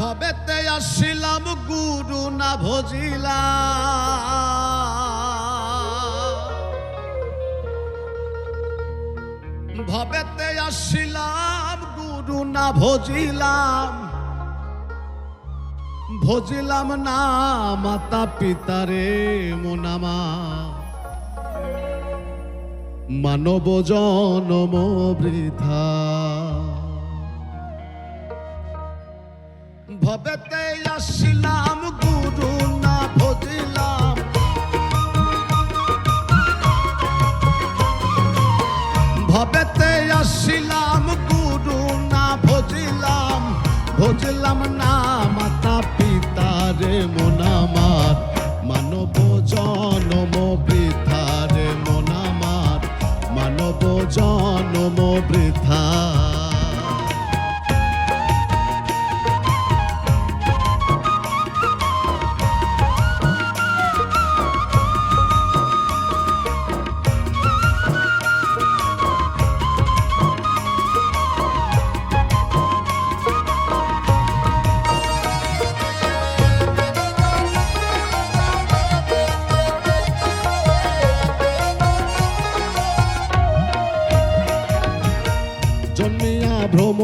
ভবেতে আসিলাম, গুরু না ভজিলা। ভবেতে আসিলাম, গুরু না ভজিলাম ভজিলাম না, মাতা পিতারে মোনামা মানব জনম বৃথা। ভবেতে আসিলাম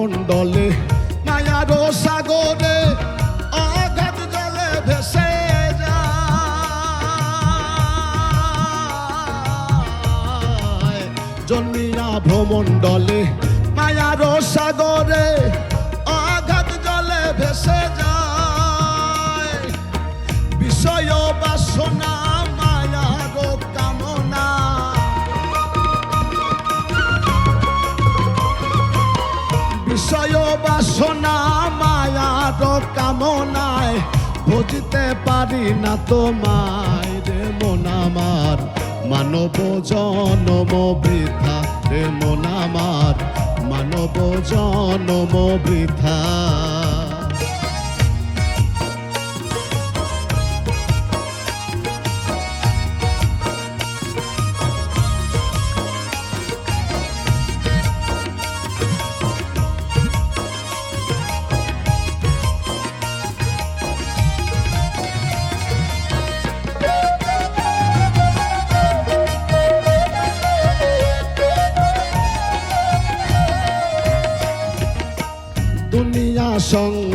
ভ্রমণ্ডলে মায়ার সাগরে অগাধ জলে ভেসে জন্মিয়া ভ্রমণ্ডলে, মায়ার সাগরে অগাধ জলে ভেসে যায়। বিষয় বাসনা বুঝতে পারি না তোমায় রে মনামার মানব জনম বৃথা রে মনামার মানব জনম বৃথা।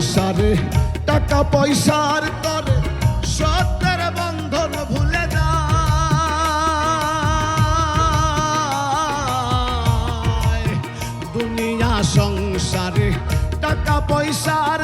সংসারে টাকা পয়সার তরে সত্যের বন্ধন ভুলে যায় দুনিয়া সংসারে টাকা পয়সার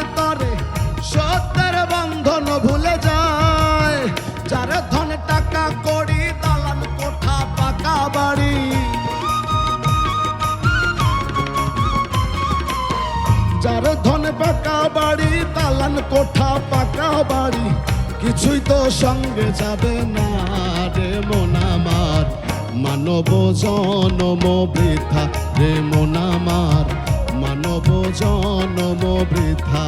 যার ধন পাকা বাড়ি তালান কোঠা পাকা বাড়ি, কিছুই তো সঙ্গে যাবে না রে মোনামার মানব জনম বৃথা রে মোনামার মানব জনম বৃথা।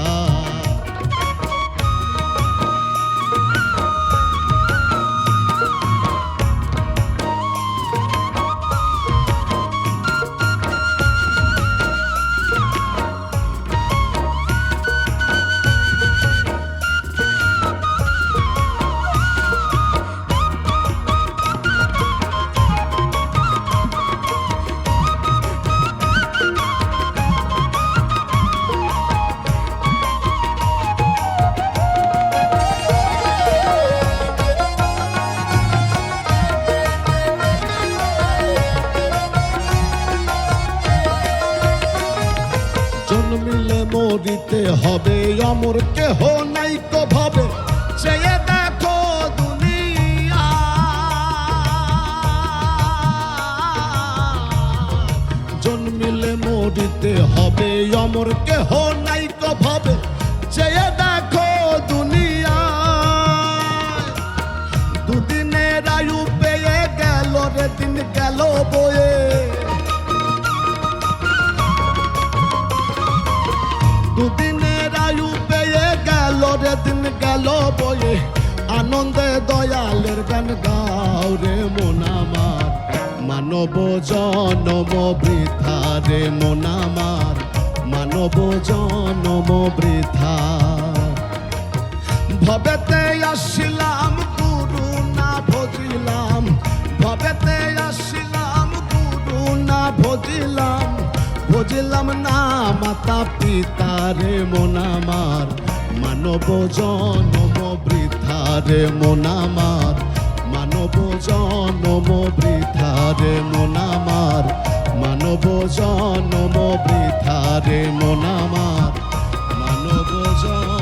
মরিতে হবে, অমর কেহ নাই কো ভাবে। চেয়ে দেখো দুনিয়া। জন্মিলে মরিতে হবে, অমর কেহ নাই গান গাও রে মোনামার মানব জনম বৃথা রে মোনামার মানব জনম বৃথা। ভবেতে আসিলাম গুরু না ভজিলাম। ভবেতে আসিলাম গুরু না ভজিলাম। ভজিলাম না, মাতা পিতারে মনামার মানব জনম বৃথারে মনামার মানব জনম বৃথারে মনামার মানব জনম বৃথারে মনামার মানব জন